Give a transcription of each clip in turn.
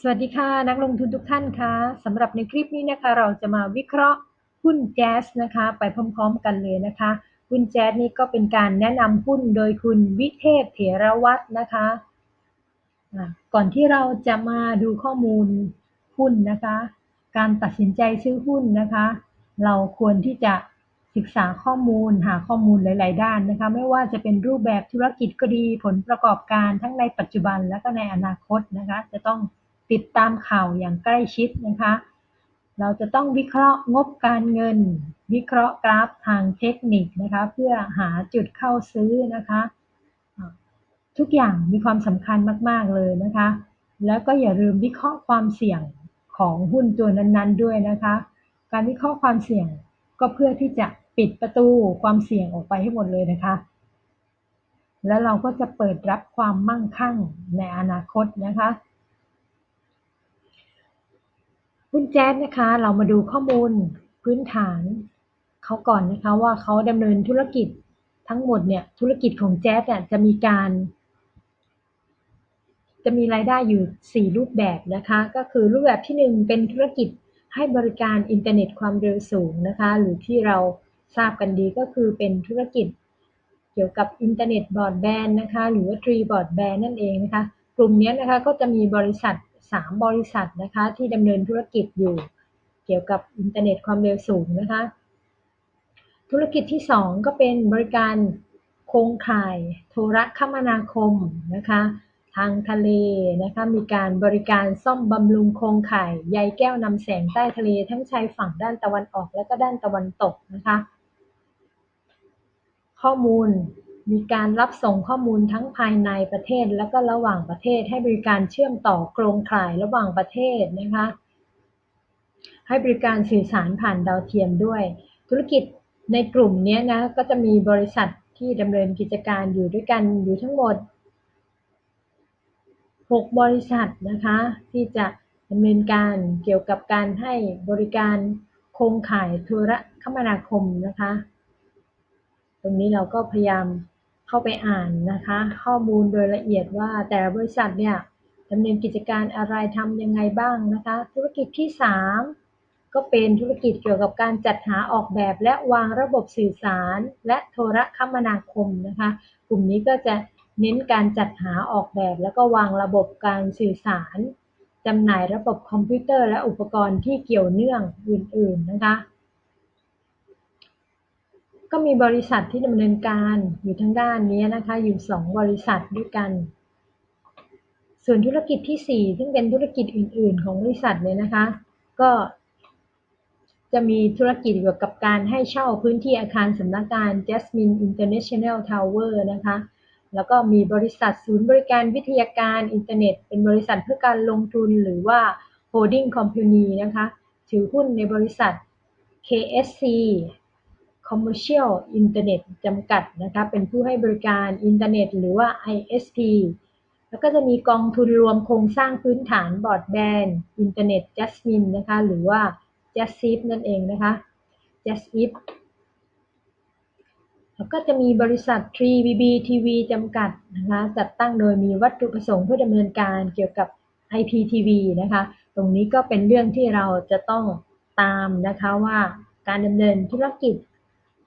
สวัสดีค่ะนักลงทุนทุกท่านคะสำหรับในคลิปนี้นะคะ เราจะมาวิเคราะห์หุ้นแจ๊สนะคะ ไปพร้อมๆกันเลยนะคะหุ้นแจ๊สนี่ก็เป็นการแนะนำหุ้นโดยคุณวิเทพเถรวัตรนะคะก่อนที่เราจะมาดูข้อมูลหุ้นนะคะ การตัดสินใจซื้อหุ้นนะคะ เราควรที่จะศึกษาข้อมูลหาข้อมูลหลาย ๆ ด้านนะคะ ไม่ว่าจะเป็นรูปแบบธุรกิจก็ดีผลประกอบการทั้งในปัจจุบันและก็ในอนาคตนะคะ จะต้อง ติดตามข่าวอย่างใกล้ชิดนะคะ เราจะต้องวิเคราะห์งบการเงิน วิเคราะห์กราฟทางเทคนิคนะคะ เพื่อหาจุดเข้าซื้อนะคะ ทุกอย่างมีความสำคัญมาก ๆ เลยนะคะ แล้วก็อย่าลืมวิเคราะห์ความเสี่ยงของหุ้นตัวนั้นๆด้วยนะคะ การวิเคราะห์ความเสี่ยงก็เพื่อที่จะปิดประตูความเสี่ยงออกไปให้หมดเลยนะคะ แล้วเราก็จะเปิดรับความมั่งคั่งในอนาคตนะคะ หุ้นแจ๊สนะคะ เรามาดูข้อมูลพื้นฐานเขาก่อนนะคะว่าเขาดำเนินธุรกิจทั้งหมดเนี่ยธุรกิจของแจ๊สเนี่ยจะมีการ จะมีรายได้อยู่ 4 รูปแบบนะคะ ก็คือรูปแบบที่ 1 เป็นธุรกิจให้บริการอินเทอร์เน็ตความเร็วสูงนะคะ หรือที่เราทราบกันดีก็คือเป็นธุรกิจเกี่ยวกับอินเทอร์เน็ตบอร์ดแบนด์นะคะ หรือว่าทรีบอร์ดแบนด์นั่นเองนะคะ กลุ่มนี้นะคะก็จะมีบริษัท 3บริษัทนะคะ ที่ดำเนินธุรกิจอยู่ เกี่ยวกับอินเทอร์เน็ตความเร็วสูงนะคะ ธุรกิจที่ 2 ก็เป็นบริการโครงข่าย โทรคมนาคมนะคะ ทางทะเลนะคะ มีการบริการซ่อมบำรุงโครงข่ายใยแก้วนำแสงใต้ทะเลทั้งชายฝั่งด้านตะวันออกและก็ด้านตะวันตกนะคะ ข้อมูล มีการรับส่งข้อมูลทั้งภายในประเทศ และก็ระหว่างประเทศ ให้บริการเชื่อมต่อโครงข่ายระหว่างประเทศนะคะ ให้บริการสื่อสารผ่านดาวเทียมด้วย ธุรกิจในกลุ่มนี้นะก็จะมีบริษัทที่ดำเนินกิจการอยู่ด้วยกันอยู่ทั้งหมด 6 บริษัทนะคะ ที่จะดำเนินการเกี่ยวกับการให้บริการโครงข่ายโทรคมนาคมนะคะ ตรงนี้เราก็พยายาม เข้าไปอ่านนะคะ ข้อมูลโดยละเอียดว่าแต่บริษัทเนี่ยดำเนินกิจการอะไรทำยังไงบ้างนะคะ ธุรกิจที่ 3 ก็เป็นธุรกิจเกี่ยวกับการจัดหาออกแบบและวางระบบสื่อสาร และโทรคมนาคมนะคะ กลุ่มนี้ก็จะเน้นการจัดหาออกแบบ แล้วก็วางระบบการสื่อสารจำหน่ายระบบคอมพิวเตอร์และอุปกรณ์ที่เกี่ยวเนื่องอื่น ๆ นะคะ ก็มีบริษัทที่ดำเนินการอยู่ทั้งด้านนี้นะคะ อยู่2บริษัทด้วยกัน ส่วนธุรกิจที่4ซึ่งเป็นธุรกิจอื่น ๆ ของบริษัทเลยนะคะ ก็จะมีธุรกิจเกี่ยวกับการให้เช่าพื้นที่อาคารสำนักงาน Jasmine International Tower นะคะ แล้วก็มีบริษัทศูนย์บริการวิทยาการอินเทอร์เน็ต เป็นบริษัทเพื่อการลงทุนหรือว่า Holding Company นะคะ ถือหุ้นในบริษัท KSC Commercial Internet จำกัดนะคะเป็นผู้ให้บริการอินเทอร์เน็ต หรือว่า ISP แล้วก็จะมีกองทุนรวมโครงสร้างพื้นฐานบอร์ดแบนด์อินเทอร์เน็ต Jasmine นะคะหรือว่า j a s i p นั่นเองนะคะ j a s i p แล้วก็จะมีบริษัท 3BB TV จำกัดนะคะจัดตั้งโดยมีวัตถุประสงค์เพื่อดำเนินการเกี่ยวกับ IPTV นะคะ ตรงนี้ก็เป็นเรื่องที่เราจะต้องตามนะคะว่าการดำเนินธุรกิจ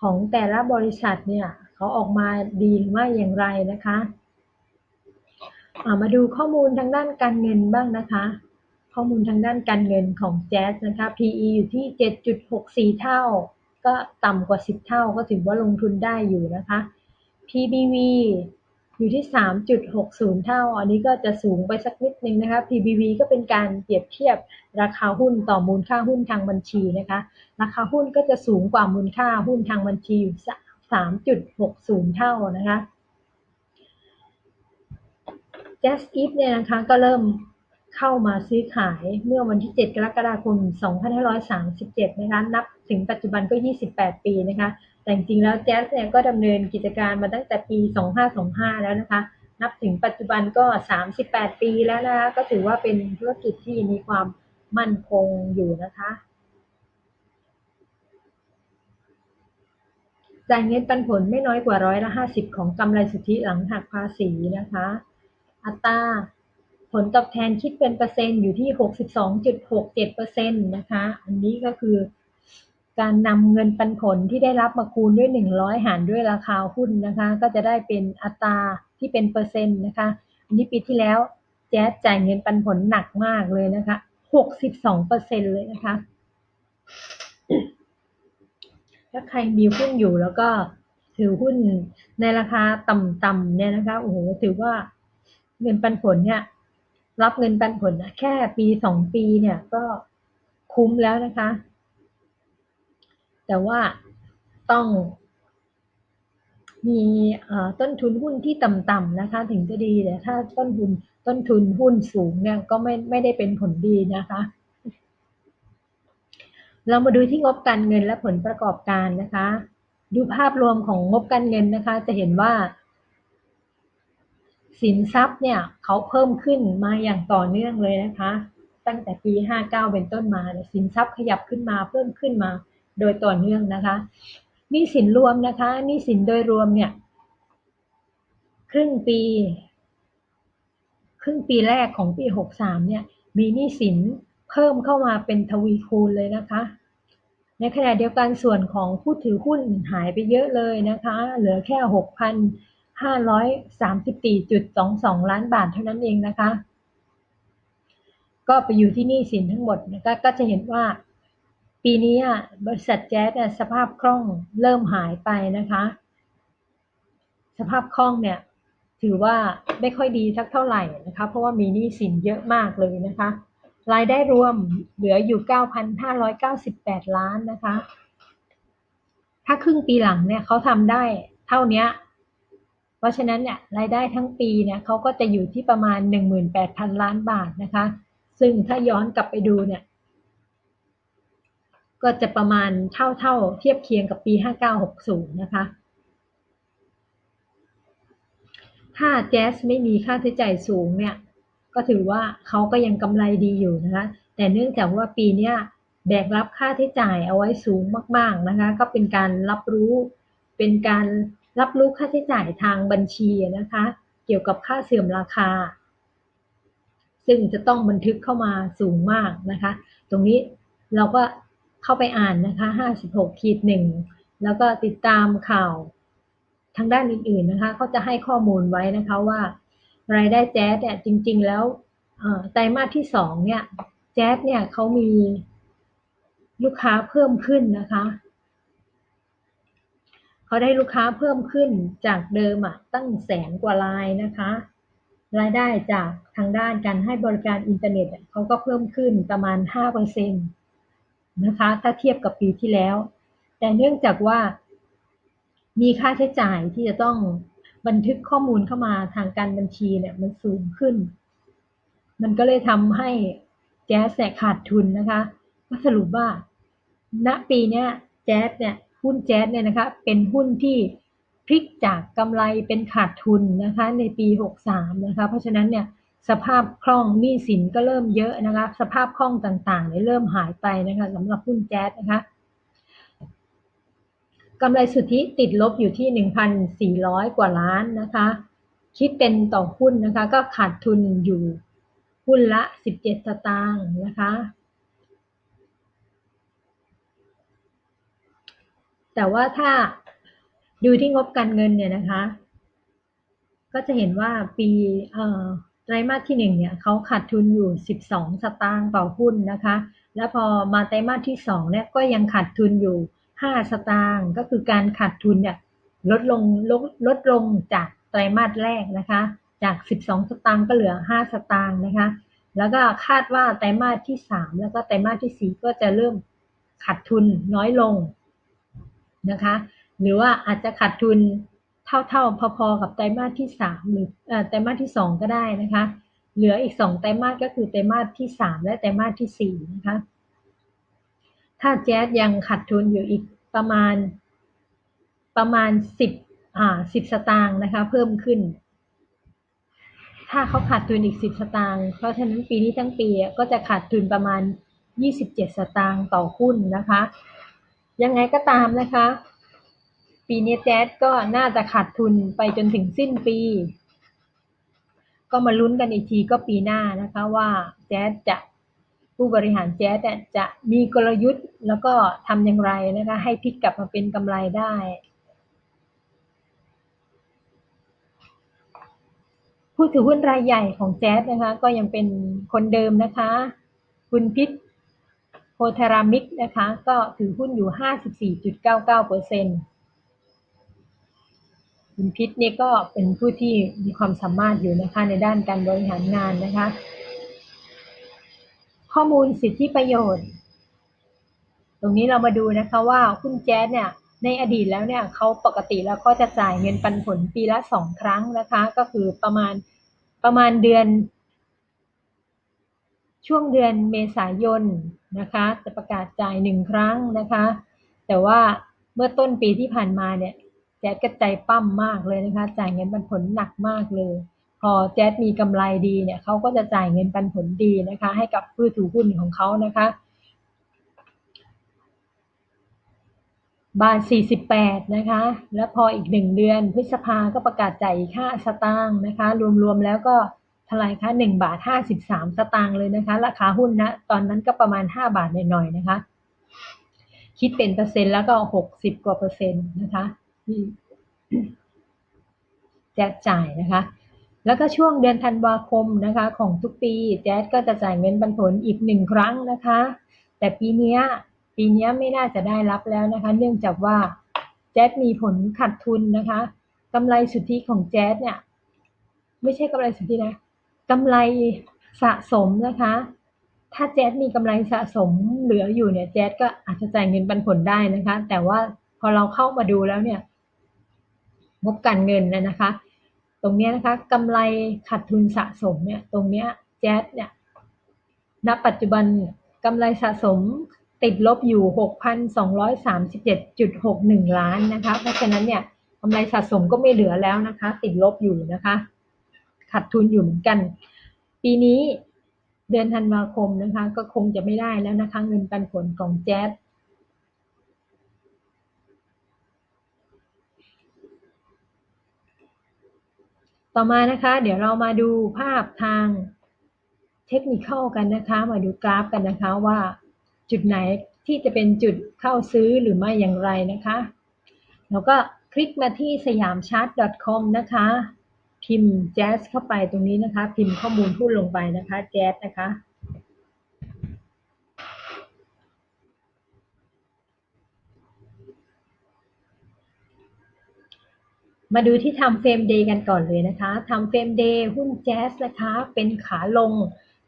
ของแต่ละบริษัทเนี่ยเขาออกมาดีหรือไม่อย่างไรนะคะมาดูข้อมูลทางด้านการเงินบ้างนะคะ ข้อมูลทางด้านการเงินของแจ๊สนะคะ PE อยู่ที่ 7.64 เท่า ก็ต่ำกว่า 10 เท่าก็ถือว่าลงทุนได้อยู่นะคะ PBV อยู่ที่ 3.60 เท่า อันนี้ก็จะสูงไปสักนิดนึงนะคะ PBV ก็เป็นการเปรียบเทียบราคาหุ้นต่อมูลค่าหุ้นทางบัญชีนะคะ ราคาหุ้นก็จะสูงกว่ามูลค่าหุ้นทางบัญชีอยู่ 3.60 เท่านะคะ Just Eat เนี่ยนะคะก็เริ่มเข้ามาซื้อขายเมื่อวันที่ 7 กรกฎาคม 2537 นะคะ นับถึงปัจจุบันก็ 28 ปีนะคะ แต่จริงๆแล้วแจ๊สเนี่ยก็ดำเนินกิจการมาตั้งแต่ปี 2525 แล้วนะคะ นับถึงปัจจุบันก็ 38 ปีแล้วนะคะ ก็ถือว่าเป็นธุรกิจที่มีความมั่นคงอยู่นะคะจ่ายเงินปันผลไม่น้อยกว่าร้อยละ 50 ของกำไรสุทธิหลังหักภาษีนะคะ อัตราผลตอบแทนคิดเป็นเปอร์เซ็นต์อยู่ที่ 62.67%นะคะ อันนี้ก็คือ การนำเงินปันผลที่ได้รับมาคูณด้วย 100 หารด้วยราคาหุ้นนะคะ ก็จะได้เป็นอัตราที่เป็นเปอร์เซ็นต์นะคะ อันนี้ปีที่แล้วแจ๊สจ่ายเงินปันผลหนักมากเลยนะคะ 62%เลยนะคะ ถ้าใครมีหุ้นอยู่แล้วก็ถือหุ้นในราคาต่ำๆเนี่ยนะคะ โอ้โห ถือว่าเงินปันผลเนี่ย รับเงินปันผลนะแค่ปีสองปีเนี่ยก็คุ้มแล้วนะคะ แต่ว่าต้องมีต้นทุนหุ้นที่ต่ำๆนะคะ ถึงจะดีแต่ถ้าต้นทุนต้นทุนหุ้นสูงเนี่ยก็ไม่ไม่ได้เป็นผลดีนะคะ เรามาดูที่งบการเงินและผลประกอบการนะคะ ดูภาพรวมของงบการเงินนะคะ จะเห็นว่า สินทรัพย์เนี่ยเขาเพิ่มขึ้นมาอย่างต่อเนื่องเลยนะคะ ตั้งแต่ปี 59 เป็นต้นมาสินทรัพย์ขยับขึ้นมาเพิ่มขึ้นมา โดยต่อเนื่องนะคะหนี้สินรวมนะคะหนี้สินโดยรวมเนี่ย ครึ่งปี ครึ่งปีแรกของปี 63 เนี่ย มีหนี้สินเพิ่มเข้ามาเป็นทวีคูณเลยนะคะ ในขณะเดียวกันส่วนของผู้ถือหุ้นหายไปเยอะเลยนะคะ เหลือแค่ 6,534.22 ล้านบาทเท่านั้นเองนะคะ ก็ไปอยู่ที่หนี้สินทั้งหมดนะคะก็จะเห็นว่า ปีนี้บริษัทแจ๊สสภาพคล่องเริ่มหายไปนะคะ สภาพคล่องเนี่ยถือว่าไม่ค่อยดีสักเท่าไหร่นะคะ เพราะว่ามีหนี้สินเยอะมากเลยนะคะ รายได้รวมเหลืออยู่ 9,598 ล้านนะคะ ถ้าครึ่งปีหลังเนี่ยเขาทำได้เท่านี้เพราะฉะนั้นเนี่ยรายได้ทั้งปีเนี่ยเขาก็จะอยู่ที่ประมาณ 18,000 ล้านบาทนะคะ ซึ่งถ้าย้อนกลับไปดูเนี่ย ก็จะประมาณเท่าเท่าเทียบเคียงกับปี 5960 นะคะ ถ้าแจ๊สไม่มีค่าใช้จ่ายสูงเนี่ย ก็ถือว่าเขาก็ยังกำไรดีอยู่นะคะ แต่เนื่องจากว่าปีนี้แบกรับค่าใช้จ่ายเอาไว้สูงมาก ๆนะคะ ก็เป็นการรับรู้เป็นการรับรู้ค่าใช้จ่ายทางบัญชีนะคะ เกี่ยวกับค่าเสื่อมราคา ซึ่งจะต้องบันทึกเข้ามาสูงมากนะคะ ตรงนี้เราก็ เข้าไปอ่านนะคะ56ขีดหนึ่งแล้วก็ติดตามข่าวทางด้านอื่นๆนะคะเขาจะให้ข้อมูลไว้นะคะว่ารายได้แจ๊สเนี่ยจริง ๆ แล้วไตรมาสที่สองเนี่ยแจ๊สเนี่ยเขามีลูกค้าเพิ่มขึ้นนะคะเขาได้ลูกค้าเพิ่มขึ้นจากเดิมอะตั้งแสนกว่ารายนะคะ รายได้จากทางด้านการให้บริการอินเทอร์เน็ตเขาก็เพิ่มขึ้นประมาณ5%เปอร์เซ็นต์ นะคะ ถ้าเทียบกับปีที่แล้ว แต่เนื่องจากว่ามีค่าใช้จ่ายที่จะต้องบันทึกข้อมูลเข้ามาทางการบัญชีเนี่ยมันสูงขึ้น มันก็เลยทำให้แจ๊สเนี่ยขาดทุนนะคะก็สรุปว่า ณปีนี้แจ๊สเนี่ยหุ้นแจ๊สเนี่ยนะคะ เป็นหุ้นที่พลิกจากกำไรเป็นขาดทุนนะคะ ในปี 63 นะคะ เพราะฉะนั้นเนี่ย สภาพคล่องหนี้สินก็เริ่มเยอะนะคะ สภาพคล่องต่างๆเนี่ยเริ่มหายไปนะคะสำหรับหุ้นแจ๊สนะคะกำไรสุทธิติดลบอยู่ที่ 1,400 กว่าล้านนะคะ คิดเป็นต่อหุ้นนะคะ ก็ขาดทุนอยู่หุ้นละ 17 สตางค์นะคะ แต่ว่าถ้าดูที่งบการเงินเนี่ยนะคะ ก็จะเห็นว่าปีเอ่อ ไตรมาสที่หนึ่งเนี่ยเขาขาดทุนอยู่ 12 สตางค์ต่อหุ้นนะคะ แล้วพอมาไตรมาสที่สองเนี่ยก็ยังขาดทุนอยู่ 5 สตางค์ก็คือการขาดทุนเนี่ยลดลงลดลดลงจากไตรมาสแรกนะคะ จาก 12 สตางค์ก็เหลือ 5 สตางค์นะคะ แล้วก็คาดว่าไตรมาสที่ 3 แล้วก็ไตรมาสที่ 4 ก็จะเริ่มขาดทุนน้อยลงนะคะ หรือว่าอาจจะขาดทุน เท่าๆ พอๆ กับไตรมาสที่สามหรือไตรมาสที่สองก็ได้นะคะ เหลืออีกสองไตรมาสก็คือไตรมาสที่สามและไตรมาสที่สี่นะคะ ถ้าแจ๊สยังขาดทุนอยู่อีกประมาณประมาณสิบอ่าสิบสตางค์นะคะ เพิ่มขึ้น ถ้าเขาขาดทุนอีกสิบสตางค์เพราะฉะนั้นปีนี้ทั้งปีก็จะขาดทุนประมาณยี่สิบเจ็ดสตางค์ต่อหุ้นนะคะ ยังไงก็ตามนะคะ ปีนี้แจ๊สก็น่าจะขาดทุนไปจนถึงสิ้นปี ก็มาลุ้นกันอีกทีก็ปีหน้านะคะว่าแจ๊สจะผู้บริหารแจ๊สจะมีกลยุทธ์แล้วก็ทำอย่างไรนะคะให้พลิกกลับมาเป็นกำไรได้ผู้ถือหุ้นรายใหญ่ของแจ๊สนะคะ ก็ยังเป็นคนเดิมนะคะ คุณพิษโพธารามิกนะคะ ก็ถือหุ้นอยู่ 54.99เปอร์เซ็นต์ คุณพิษเนี่ยก็เป็นผู้ที่มีความสามารถอยู่นะคะในด้านการบริหารงานนะคะ ข้อมูลสิทธิประโยชน์ ตรงนี้เรามาดูนะคะว่าหุ้นแจ๊สเนี่ยในอดีตแล้วเนี่ยเขาปกติแล้วก็จะจ่ายเงินปันผลปีละสองครั้งนะคะ ก็คือประมาณประมาณเดือน ช่วงเดือนเมษายนนะคะ จะประกาศจ่ายหนึ่งครั้งนะคะ แต่ว่าเมื่อต้นปีที่ผ่านมาเนี่ย แจ๊ดก็ใจปั้มมากเลยนะคะ จ่ายเงินปันผลหนักมากเลย พอแจ๊ดมีกำไรดีเนี่ยเขาก็จะจ่ายเงินปันผลดีนะคะ ให้กับผู้ถือหุ้นของเขานะคะบาท48 นะคะ แล้วพออีกหนึ่งเดือนพฤษภาก็ประกาศจ่ายอีก5สตางค์นะคะ รวมๆแล้วก็เท่าไรคะ1บาท 53 สตางค์เลยนะคะ ราคาหุ้นนะ ตอนนั้นก็ประมาณ 5 บาทหน่อยๆนะคะ คิดเป็นเปอร์เซ็นต์แล้วก็ 60 กว่าเปอร์เซ็นต์นะคะ แจ๊ดจ่ายนะคะ แล้วก็ช่วงเดือนธันวาคมนะคะ ของทุกปี แจ๊ดก็จะจ่ายเงินปันผลอีกหนึ่งครั้งนะคะ แต่ปีนี้ปีนี้ไม่น่าจะได้รับแล้วนะคะ เนื่องจากว่าแจ๊ดมีผลขาดทุนนะคะกำไรสุทธิของแจ๊ดเนี่ย ไม่ใช่กำไรสุทธินะกำไรสะสมนะคะ ถ้าแจ๊ดมีกำไรสะสมเหลืออยู่เนี่ยแจ๊ดก็อาจจะจ่ายเงินปันผลได้นะคะ แต่ว่าพอเราเข้ามาดูแล้วเนี่ย งบการเงินนะนะคะ ตรงนี้นะคะกำไรขาดทุนสะสมเนี่ยตรงเนี้ยแจ๊ดเนี่ยณปัจจุบันกำไรสะสมติดลบอยู่ 6,237.61 ล้านนะคะ เพราะฉะนั้นเนี่ยกำไรสะสมก็ไม่เหลือแล้วนะคะ ติดลบอยู่นะคะขาดทุนอยู่เหมือนกัน ปีนี้เดือนธันวาคมนะคะ ก็คงจะไม่ได้แล้วนะคะ เงินปันผลของแจ๊ส ต่อมานะคะ เดี๋ยวเรามาดูภาพทางเทคนิคกันนะคะ มาดูกราฟกันนะคะว่าจุดไหนที่จะเป็นจุดเข้าซื้อหรือไม่อย่างไรนะคะแล้วก็คลิกมาที่สยามชาร์ต .com นะคะ พิมพ์แจ๊สเข้าไปตรงนี้นะคะ พิมพ์ข้อมูลพูดลงไปนะคะแจ๊สนะคะ มาดูที่ทำเฟรมเดย์กันก่อนเลยนะคะทำเฟรมเดย์หุ้นแจ๊สนะคะ เป็นขาลง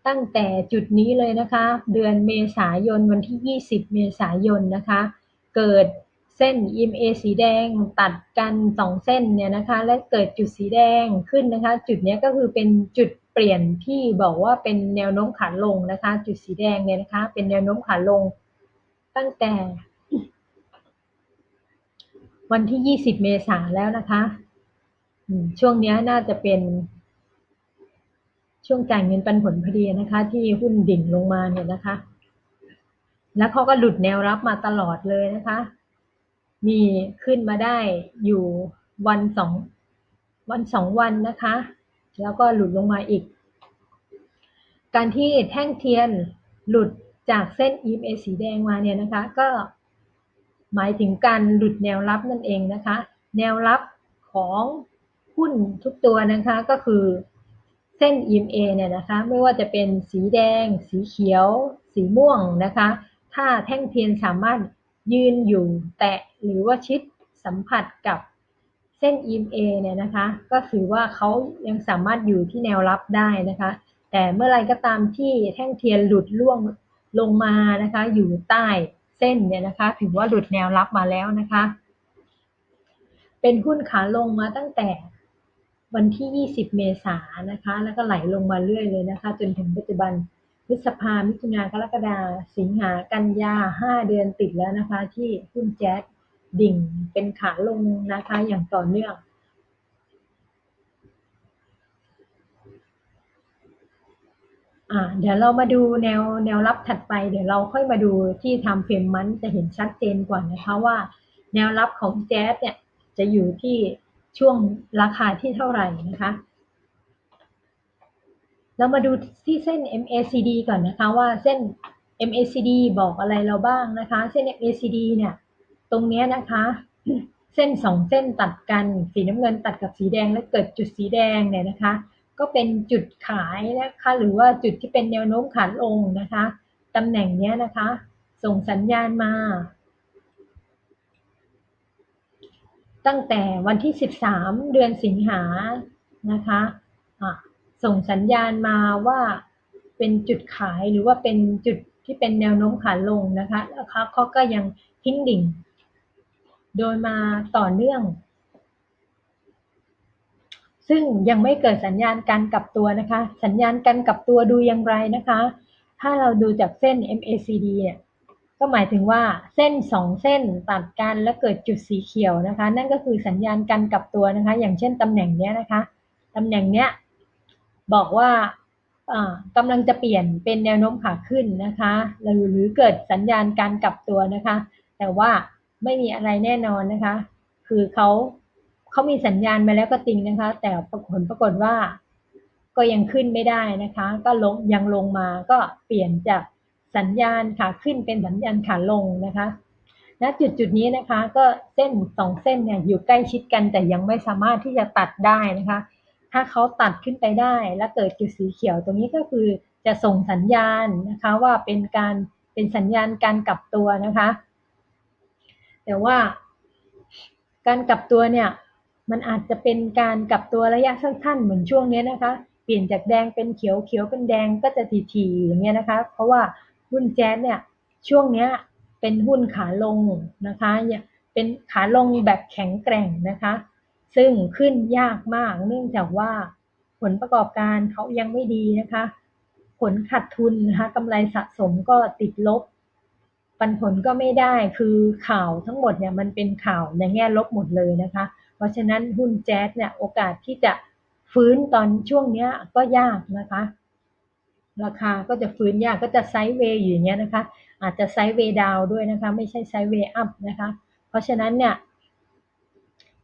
ตั้งแต่จุดนี้เลยนะคะ เดือนเมษายนวันที่ 20 เมษายนนะคะ เกิดเส้น EMA สีแดงตัดกันสองเส้นเนี่ยนะคะ และเกิดจุดสีแดงขึ้นนะคะ จุดนี้ก็คือเป็นจุดเปลี่ยนที่บอกว่าเป็นแนวโน้มขาลงนะคะ จุดสีแดงเนี่ยนะคะ เป็นแนวโน้มขาลง ตั้งแต่ วันที่20เมษาแล้วนะคะช่วงนี้น่าจะเป็น ช่วงจ่ายเงินปันผลพอดีนะคะ ที่หุ้นดิ่งลงมาเนี่ยนะคะ แล้วเขาก็หลุดแนวรับมาตลอดเลยนะคะ มีขึ้นมาได้อยู่วันสองวันสองวันนะคะ แล้วก็หลุดลงมาอีก การที่แท่งเทียนหลุดจากเส้น EMA สีแดงมาเนี่ยนะคะ ก็ หมายถึงการหลุดแนวรับนั่นเองนะคะ แนวรับของหุ้นทุกตัวนะคะก็คือเส้น EMA เนี่ยนะคะ ไม่ว่าจะเป็นสีแดง สีเขียว สีม่วงนะคะ ถ้าแท่งเทียนสามารถยืนอยู่แตะหรือว่าชิดสัมผัสกับเส้น EMA เนี่ยนะคะ ก็ถือว่าเขายังสามารถอยู่ที่แนวรับได้นะคะ แต่เมื่อไรก็ตามที่แท่งเทียนหลุดล่วงลงมานะคะ อยู่ใต้ เส้นเนี่ยนะคะ ถือว่าหลุดแนวรับมาแล้วนะคะ เป็นหุ้นขาลงมาตั้งแต่วันที่ 20 เมษายนนะคะ แล้วก็ไหลลงมาเรื่อยเลยนะคะ จนถึงปัจจุบันพฤษภามิถุนากรกฎาสิงหากันยา 5 เดือนติดแล้วนะคะ ที่หุ้นแจ๊สดิ่งเป็นขาลงนะคะอย่างต่อเนื่อง อ่า เดี๋ยวเรามาดูแนวแนวรับถัดไป เดี๋ยวเราค่อยมาดูที่ทำเฟรมมันจะเห็นชัดเจนกว่านะคะว่า แนวรับของแจ๊สเนี่ยจะอยู่ที่ช่วงราคาที่เท่าไหร่นะคะ เรามาดูที่เส้น MACD ก่อนนะคะว่าเส้น MACD บอกอะไรเราบ้างนะคะ เส้น MACD เนี่ย ตรงนี้นะคะ เส้นสองเส้นตัดกันสีน้ำเงินตัดกับสีแดงแล้วเกิดจุดสีแดงเนี่ยนะคะ ก็เป็นจุดขายนะคะหรือว่าจุดที่เป็นแนวโน้มขาลงนะคะตำแหน่งเนี้ยนะคะ ส่งสัญญาณมา ตั้งแต่วันที่ 13 เดือนสิงหานะคะะส่งสัญญาณมาว่าเป็นจุดขายหรือว่าเป็นจุดที่เป็นแนวโน้มขาลงนะคะแล้วเขาก็ยังทิ้งดิ่ง โดยมาต่อเนื่อง ซึ่งยังไม่เกิดสัญญาณการกลับตัวนะคะ สัญญาณการกลับตัวดูอย่างไรนะคะ ถ้าเราดูจากเส้น MACD เนี่ยก็หมายถึงว่าเส้นสองเส้นตัดกันแล้วเกิดจุดสีเขียวนะคะ นั่นก็คือสัญญาณการกลับตัวนะคะ อย่างเช่นตำแหน่งเนี้ยนะคะตำแหน่งเนี้ยบอกว่ากำลังจะเปลี่ยนเป็นแนวโน้มขาขึ้นนะคะหรือหรือเกิดสัญญาณการกลับตัวนะคะ แต่ว่าไม่มีอะไรแน่นอนนะคะ คือเขา เขามีสัญญาณมาแล้วก็จริงนะคะ แต่ผลปรากฏว่าก็ยังขึ้นไม่ได้นะคะ ก็ลงยังลงมาก็เปลี่ยนจากสัญญาณขาขึ้นเป็นสัญญาณขาลงนะคะณจุดจุดนี้นะคะ ก็เส้นสองเส้นเนี่ยอยู่ใกล้ชิดกันแต่ยังไม่สามารถที่จะตัดได้นะคะ ถ้าเขาตัดขึ้นไปได้ และเกิดจุดสีเขียวตรงนี้ก็คือจะส่งสัญญาณนะคะว่าเป็นการเป็นสัญญาณการกลับตัวนะคะ แต่ว่าการกลับตัวเนี่ย มันอาจจะเป็นการกลับตัวระยะสั้นๆเหมือนช่วงนี้นะคะ เปลี่ยนจากแดงเป็นเขียวเขียวเป็นแดงก็จะทีๆอย่างเงี้ยนะคะ เพราะว่าหุ้นแจ๊สเนี่ยช่วงเนี้ยเป็นหุ้นขาลงนะคะเป็นขาลงแบบแข็งแกร่งนะคะ ซึ่งขึ้นยากมากเนื่องจากว่าผลประกอบการเขายังไม่ดีนะคะ ผลขาดทุนนะคะกำไรสะสมก็ติดลบ ปันผลก็ไม่ได้คือข่าวทั้งหมดเนี่ยมันเป็นข่าวในแง่ลบหมดเลยนะคะ ราะฉะนั้นหุ้นแจ๊สเนี่ยโอกาสที่จะฟื้นตอนช่วงนี้ก็ยากนะคะ ราคาก็จะฟื้นยากก็จะไซด์เวย์อยู่อย่างเงี้ยนะคะ อาจจะไซด์เวย์ดาวด้วยนะคะ ไม่ใช่ไซด์เวย์อัพนะคะ เพราะฉะนั้นเนี่ย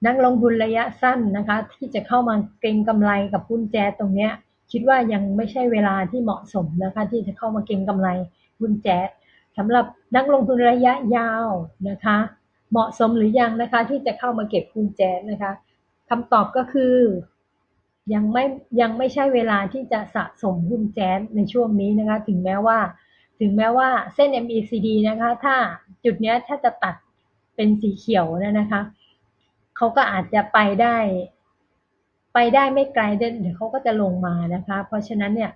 นักลงทุนระยะสั้นนะคะ ที่จะเข้ามาเก็งกำไรกับหุ้นแจ๊สตรงเนี้ย คิดว่ายังไม่ใช่เวลาที่เหมาะสมนะคะ ที่จะเข้ามาเก็งกำไรหุ้นแจ๊สสำหรับนักลงทุนระยะยาวนะคะ เหมาะสมหรือยังนะคะ ที่จะเข้ามาเก็บหุ้นแจนะคะคำตอบก็คือยังไม่ยังไม่ใช่เวลาที่จะสะสมหุ้นแจในช่วงนี้นะคะ ถึงแม้ว่า ถึงแม้ว่าเส้น MACD นะคะ ถ้าจุดนี้ถ้าจะตัดเป็นสีเขียวนะคะเขาก็อาจจะไปได้ ไปได้ไม่ไกลเดี๋ยวเขาก็จะลงมานะคะ เพราะฉะนั้นเนี่ย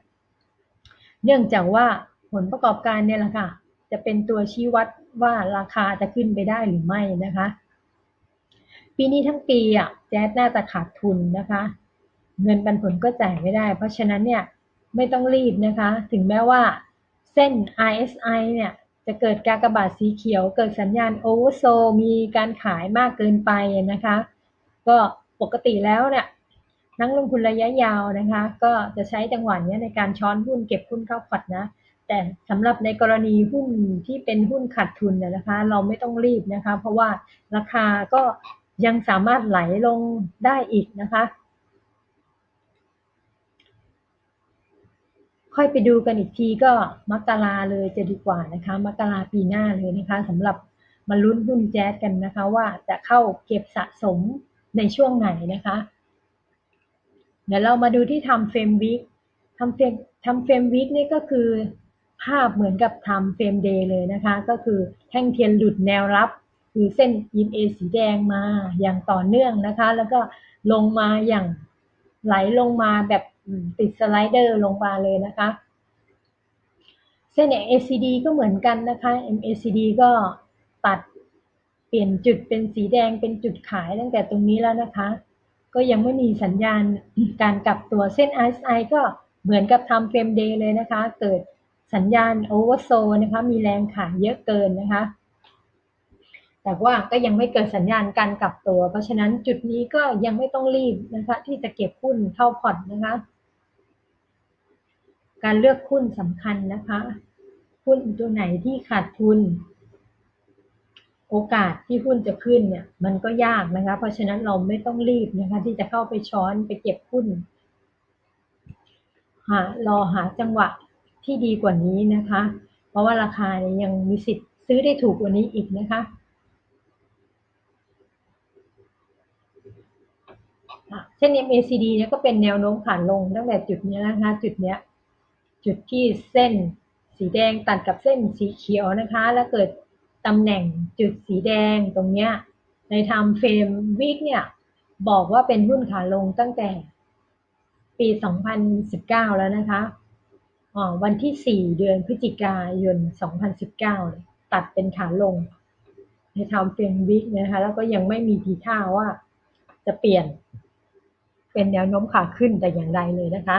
เนื่องจากว่าผลประกอบการเนี่ยแหละค่ะ จะเป็นตัวชี้วัดว่าราคาจะขึ้นไปได้หรือไม่นะคะ ปีนี้ทั้งปีอะแจ๊สน่าจะขาดทุนนะคะ เงินปันผลก็จ่ายไม่ได้ เพราะฉะนั้นเนี่ยไม่ต้องรีบนะคะ ถึงแม้ว่าเส้น RSI เนี่ยจะเกิดการกระบาดสีเขียว เกิดสัญญาณโอเวอร์โซมีการขายมากเกินไปนะคะ ก็ปกติแล้วเนี่ยนักลงทุนระยะยาวนะคะ ก็จะใช้จังหวะนี้ในการช้อนหุ้นเก็บหุ้นเข้าพอร์ตนะ แต่สำหรับในกรณีหุ้นที่เป็นหุ้นขาดทุนนะคะ เราไม่ต้องรีบนะคะ เพราะว่าราคาก็ยังสามารถไหลลงได้อีกนะคะ ค่อยไปดูกันอีกทีก็มกราเลยจะดีกว่านะคะมกราปีหน้าเลยนะคะสำหรับมาลุ้นหุ้นแจ๊สกันนะคะ ว่าจะเข้าเก็บสะสมในช่วงไหนนะคะ เดี๋ยวเรามาดูที่ทำเฟรมวิกทำเฟรมทำเฟรมวิกนี่ก็คือ ภาพเหมือนกับทำเฟรมเดย์เลยนะคะ ก็คือแท่งเทียนหลุดแนวรับ คือเส้นอินเอสีแดงมาอย่างต่อเนื่องนะคะ แล้วก็ลงมาอย่างไหลลงมาแบบติดสไลเดอร์ลงมาเลยนะคะ เส้น MACD ก็เหมือนกันนะคะ MACD ก็ตัดเปลี่ยนจุดเป็นสีแดงเป็นจุดขายตั้งแต่ตรงนี้แล้วนะคะ ก็ยังไม่มีสัญญาณการกลับตัวเส้น RSI ก็เหมือนกับทำเฟรมเดย์เลยนะคะ เกิด สัญญาณโอเวอร์โซนะคะ มีแรงขายเยอะเกินนะคะ แต่ว่าก็ยังไม่เกิดสัญญาณการกลับตัว เพราะฉะนั้นจุดนี้ก็ยังไม่ต้องรีบนะคะ ที่จะเก็บหุ้นเข้าพอร์ตนะคะ การเลือกหุ้นสำคัญนะคะ หุ้นตัวไหนที่ขาดทุน โอกาสที่หุ้นจะขึ้นเนี่ย มันก็ยากนะคะ เพราะฉะนั้นเราไม่ต้องรีบนะคะ ที่จะเข้าไปช้อนไปเก็บหุ้นหหารอหาจังหวะ ที่ดีกว่านี้นะคะ เพราะว่าราคาเนี่ยยังมีสิทธิ์ซื้อได้ถูกกว่านี้อีกนะคะเช่น MACD เนี่ยก็เป็นแนวโน้มขาลงตั้งแต่จุดนี้นะคะ จุดเนี้ยจุดที่เส้นสีแดงตัดกับเส้นสีเขียวนะคะ แล้วเกิดตำแหน่งจุดสีแดงตรงเนี้ยใน time frame week เนี่ยบอกว่าเป็นหุ้นขาลงตั้งแต่ปี 2019 แล้วนะคะ วันที่4เดือนพฤศจิกายน2019ตัดเป็นขาลง ใน time frame week นะคะ แล้วก็ยังไม่มีทีท่าว่าจะเปลี่ยน เป็นแนวโน้มขาขึ้นแต่อย่างใดเลยนะคะ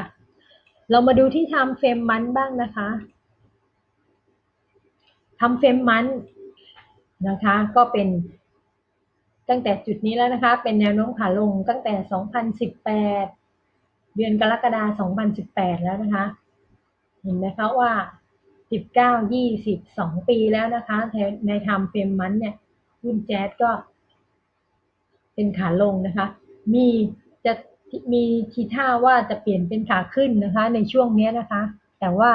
เรามาดูที่ time frame มันบ้างนะคะ time frame มันนะคะ ก็เป็นตั้งแต่จุดนี้แล้วนะคะ เป็นแนวโน้มขาลงตั้งแต่ 2018 เดือนกรกฎาคม 2018 แล้วนะคะ เห็นไหมคะว่า 19 20 2 ปีแล้วนะคะในทำเฟรมมันเนี่ยหุ้นแจ๊สก็ เป็นขาลงนะคะ มีจะมีทีท่าว่าจะเปลี่ยนเป็นขาขึ้นนะคะ ในช่วงนี้นะคะ แต่ว่า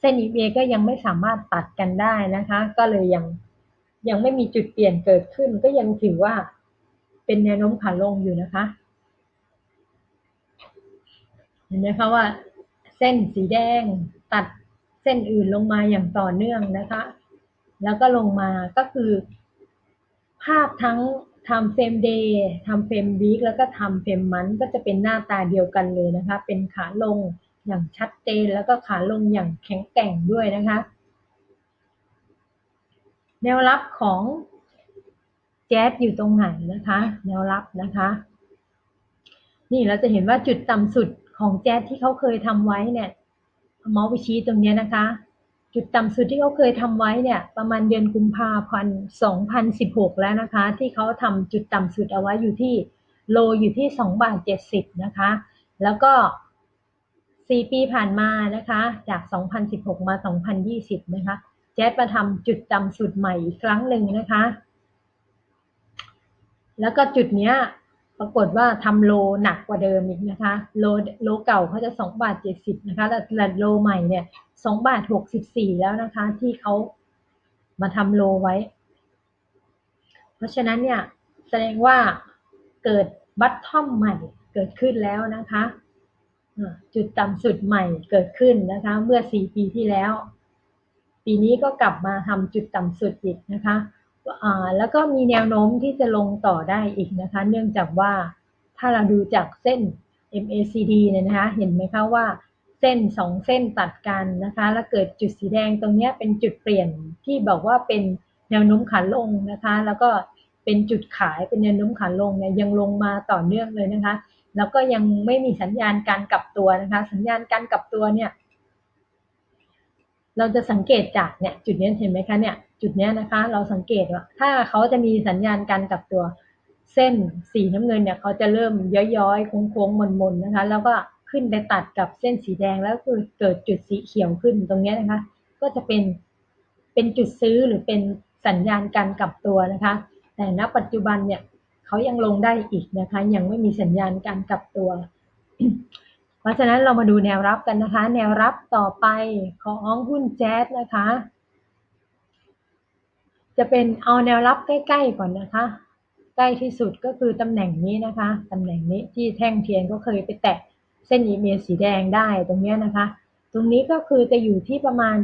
เส้น EMA ก็ยังไม่สามารถตัดกันได้นะคะ ก็เลยยังยังไม่มีจุดเปลี่ยนเกิดขึ้น ก็ยังถือว่าเป็นแนวโน้มขาลงอยู่นะคะเห็นไหมคะว่าเส้นสีแดง ตัดเส้นอื่นลงมาอย่างต่อเนื่องนะคะ แล้วก็ลงมาก็คือ ภาพทั้งทำเฟรมเดย์ทำเฟรมวีคแล้วก็ทำเฟรมมันก็จะเป็นหน้าตาเดียวกันเลยนะคะ เป็นขาลงอย่างชัดเจนแล้วก็ขาลงอย่างแข็งแกร่งด้วยนะคะ แนวรับของแจ๊สอยู่ตรงไหนนะคะ แนวรับนะคะ นี่เราจะเห็นว่าจุดต่ำสุดของแจ๊สที่เขาเคยทำไว้เนี่ย เมาส์ไปชี้ตรงนี้นะคะ จุดต่ำสุดที่เขาเคยทำไว้เนี่ย ประมาณเดือนกุมภาพันธ์2016 แล้วนะคะ ที่เขาทำจุดต่ำสุดเอาไว้อยู่ที่โลอยู่ที่2บาท70 นะคะ แล้วก็ 4 ปีผ่านมานะคะ จาก 2016 มา 2020 นะคะ แจ๊สมาทำจุดต่ำสุดใหม่อีกครั้งหนึ่งนะคะ แล้วก็จุดเนี้ย ปรากฏว่าทำโลหนักกว่าเดิมอีกนะคะ โลโลเก่าเขาจะสองบาทเจ็ดสิบนะคะแต่โลใหม่เนี่ยสองบาทหกสิบสี่แล้วนะคะ ที่เขามาทำโลไว้ เพราะฉะนั้นเนี่ยแสดงว่าเกิดบัตทอมใหม่เกิดขึ้นแล้วนะคะจุดต่ำสุดใหม่เกิดขึ้นนะคะ เมื่อสี่ปีที่แล้ว ปีนี้ก็กลับมาทำจุดต่ำสุดอีกนะคะ แล้วก็มีแนวโน้มที่จะลงต่อได้อีกนะคะ เนื่องจากว่าถ้าเราดูจากเส้น MACD เนี่ยนะคะ เห็นไหมคะว่าเส้นสองเส้นตัดกันนะคะ แล้วเกิดจุดสีแดงตรงนี้เป็นจุดเปลี่ยนที่บอกว่าเป็นแนวโน้มขาลงนะคะ แล้วก็เป็นจุดขายเป็นแนวโน้มขาลงเนี่ยยังลงมาต่อเนื่องเลยนะคะ แล้วก็ยังไม่มีสัญญาณการกลับตัวนะคะ สัญญาณการกลับตัวเนี่ย เราจะสังเกตจากเนี่ยจุดนี้เห็นไหมคะเนี่ยจุดนี้นะคะ เราสังเกตว่าถ้าเขาจะมีสัญญาณการกลับตัวเส้นสีน้ำเงินเนี่ยเขาจะเริ่มย้อยๆโค้งๆมนๆนะคะ แล้วก็ขึ้นไปตัดกับเส้นสีแดงแล้วคือเกิดจุดสีเขียวขึ้นตรงนี้นะคะ ก็จะเป็นเป็นจุดซื้อหรือเป็นสัญญาณการกลับตัวนะคะ แต่ณปัจจุบันเนี่ยเขายังลงได้อีกนะคะ ยังไม่มีสัญญาณการกลับตัว เพราะฉะนั้นเรามาดูแนวรับกันนะคะ แนวรับต่อไปของหุ้นแจ๊สนะคะ จะเป็นเอาแนวรับใกล้ๆก่อนนะคะ ใกล้ที่สุดก็คือตำแหน่งนี้นะคะตำแหน่งนี้ที่แท่งเทียนก็เคยไปแตะเส้นอีเมลสีแดงได้ตรงนี้นะคะ ตรงนี้ก็คือจะอยู่ที่ประมาณ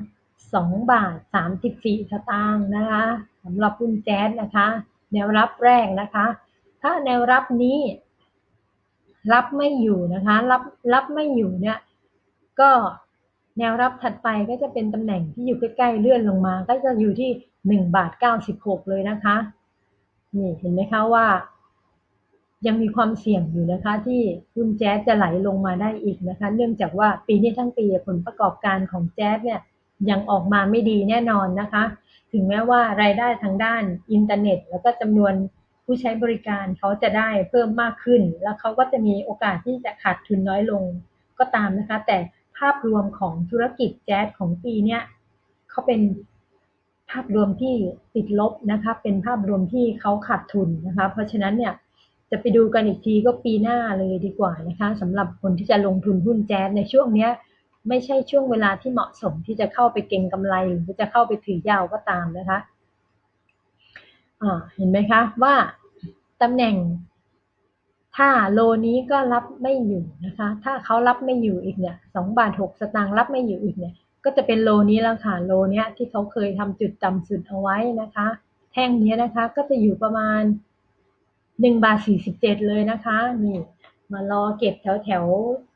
2 บาท 34สตางค์นะคะสำหรับหุ้นแจ๊สนะคะ แนวรับแรกนะคะ ถ้าแนวรับนี้ รับไม่อยู่นะคะ รับรับไม่อยู่เนี่ยก็แนวรับถัดไปก็จะเป็นตำแหน่งที่อยู่ใกล้ๆเลื่อนลงมา ก็จะอยู่ที่หนึ่งบาทเก้าสิบหกเลยนะคะนี่เห็นไหมคะว่า ยังมีความเสี่ยงอยู่นะคะ ที่หุ้นแจ๊สจะไหลลงมาได้อีกนะคะ เนื่องจากว่าปีนี้ทั้งปีผลประกอบการของแจ๊สเนี่ยยังออกมาไม่ดีแน่นอนนะคะ ถึงแม้ว่ารายได้ทางด้านอินเทอร์เน็ต แล้วก็จำนวน ผู้ใช้บริการเขาจะได้เพิ่มมากขึ้น แล้วเขาก็จะมีโอกาสที่จะขาดทุนน้อยลงก็ตามนะคะ แต่ภาพรวมของธุรกิจแจ๊สของปีเนี้ยเขาเป็นภาพรวมที่ติดลบนะคะเป็นภาพรวมที่เขาขาดทุนนะคะ เพราะฉะนั้นเนี่ยจะไปดูกันอีกทีก็ปีหน้าเลยดีกว่านะคะสำหรับคนที่จะลงทุนหุ้นแจ๊สในช่วงเนี้ยไม่ใช่ช่วงเวลาที่เหมาะสมที่จะเข้าไปเก็งกำไรหรือจะเข้าไปถือยาวก็ตามนะคะ เห็นไหมคะว่าตำแหน่ง ถ้าโลนี้ก็รับไม่อยู่นะคะ ถ้าเขารับไม่อยู่อีกเนี่ยสองบาทหกสตางค์รับไม่อยู่อีกเนี่ย ก็จะเป็นโลนี้แล้วค่ะโลเนี้ยที่เขาเคยทำจุดต่ำสุดเอาไว้นะคะ แท่งนี้นะคะก็จะอยู่ประมาณหนึ่งบาทสี่สิบเจ็ดเลยนะคะนี่มารอเก็บแถวแถว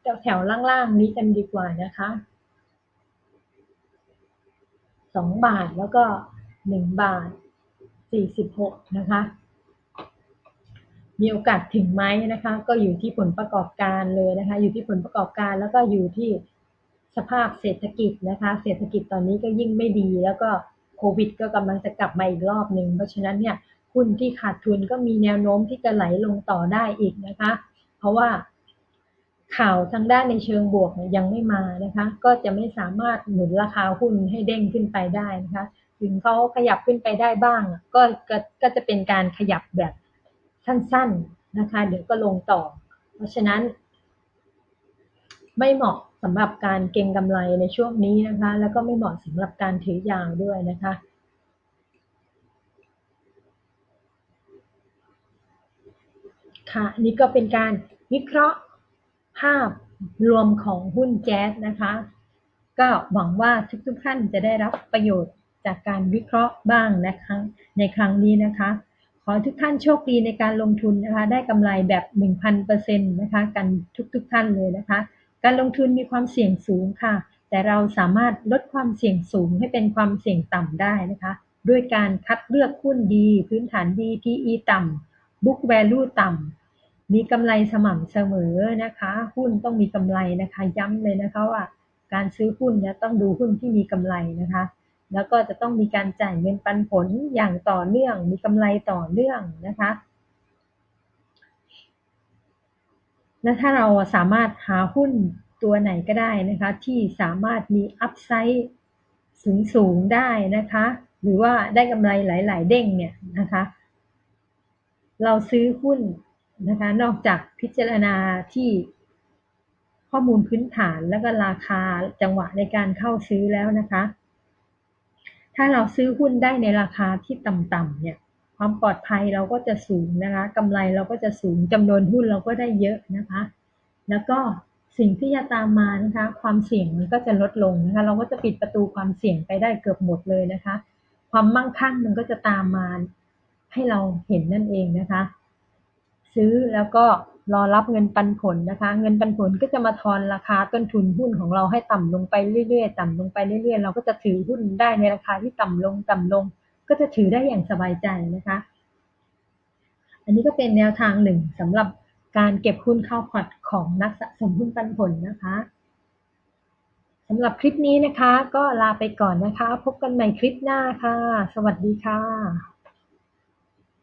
แถวแถวล่างๆนี้กันดีกว่านะคะสองบาทแล้วก็หนึ่งบาท สี่สิบหกนะคะ มีโอกาสถึงไหมนะคะ ก็อยู่ที่ผลประกอบการเลยนะคะ อยู่ที่ผลประกอบการแล้วก็อยู่ที่สภาพเศรษฐกิจนะคะ เศรษฐกิจตอนนี้ก็ยิ่งไม่ดี แล้วก็โควิดก็กำลังจะกลับมาอีกรอบหนึ่ง เพราะฉะนั้นเนี่ยหุ้นที่ขาดทุนก็มีแนวโน้มที่จะไหลลงต่อได้อีกนะคะ เพราะว่าข่าวทางด้านในเชิงบวกยังไม่มานะคะ ก็จะไม่สามารถหนุนราคาหุ้นให้เด้งขึ้นไปได้นะคะ ถึงเขาขยับขึ้นไปได้บ้าง ก็ก็ก็จะเป็นการขยับแบบสั้น ๆนะคะ เดี๋ยวก็ลงต่อ เพราะฉะนั้น ไม่เหมาะสำหรับการเก็งกำไรในช่วงนี้นะคะ แล้วก็ไม่เหมาะสำหรับการถือยาวด้วยนะคะค่ะนี่ก็เป็นการวิเคราะห์ภาพรวมของหุ้นแจ๊สนะคะ ก็หวังว่าทุกๆท่านจะได้รับประโยชน์ จากการวิเคราะห์บ้างนะคะในครั้งนี้นะคะ ขอทุกท่านโชคดีในการลงทุนนะคะ ได้กำไรแบบ 1,000%นะคะ กันทุกๆท่านเลยนะคะ การลงทุนมีความเสี่ยงสูงค่ะ แต่เราสามารถลดความเสี่ยงสูงให้เป็นความเสี่ยงต่ำได้นะคะ ด้วยการคัดเลือกหุ้นดี พื้นฐานดี PE ต่ำ Book Value ต่ำมีกำไรสม่ำเสมอนะคะ หุ้นต้องมีกำไรนะคะ ย้ำเลยนะคะว่า การซื้อหุ้นเนี่ยต้องดูหุ้นที่มีกำไรนะคะ แล้วก็จะต้องมีการจ่ายเงินปันผลอย่างต่อเนื่อง มีกำไรต่อเนื่องนะคะและถ้าเราสามารถหาหุ้นตัวไหนก็ได้นะคะ ที่สามารถมีอัพไซด์สูงสูงได้นะคะ หรือว่าได้กำไรหลาย ๆ เด้งเนี่ยนะคะ เราซื้อหุ้นนะคะ นอกจากพิจารณาที่ข้อมูลพื้นฐานแล้วก็ราคาจังหวะในการเข้าซื้อแล้วนะคะ ถ้าเราซื้อหุ้นได้ในราคาที่ต่ำๆเนี่ย ความปลอดภัยเราก็จะสูงนะคะกำไรเราก็จะสูงจำนวนหุ้นเราก็ได้เยอะนะคะ แล้วก็สิ่งที่จะตามมานะคะ ความเสี่ยงมันก็จะลดลงนะคะ เราก็จะปิดประตูความเสี่ยงไปได้เกือบหมดเลยนะคะ ความมั่งคั่งมันก็จะตามมาให้เราเห็นนั่นเองนะคะ ซื้อแล้วก็ รอรับเงินปันผลนะคะ เงินปันผลก็จะมาทอนราคาต้นทุนหุ้นของเราให้ต่ำลงไปเรื่อยๆ ต่ำลงไปเรื่อยๆ เราก็จะถือหุ้นได้ในราคาที่ต่ำลงต่ำลง ก็จะถือได้อย่างสบายใจนะคะ อันนี้ก็เป็นแนวทางหนึ่งสำหรับการเก็บหุ้นเข้าพอร์ตของนักสะสมหุ้นปันผลนะคะสำหรับคลิปนี้นะคะ ก็ลาไปก่อนนะคะ พบกันใหม่คลิปหน้าค่ะ สวัสดีค่ะ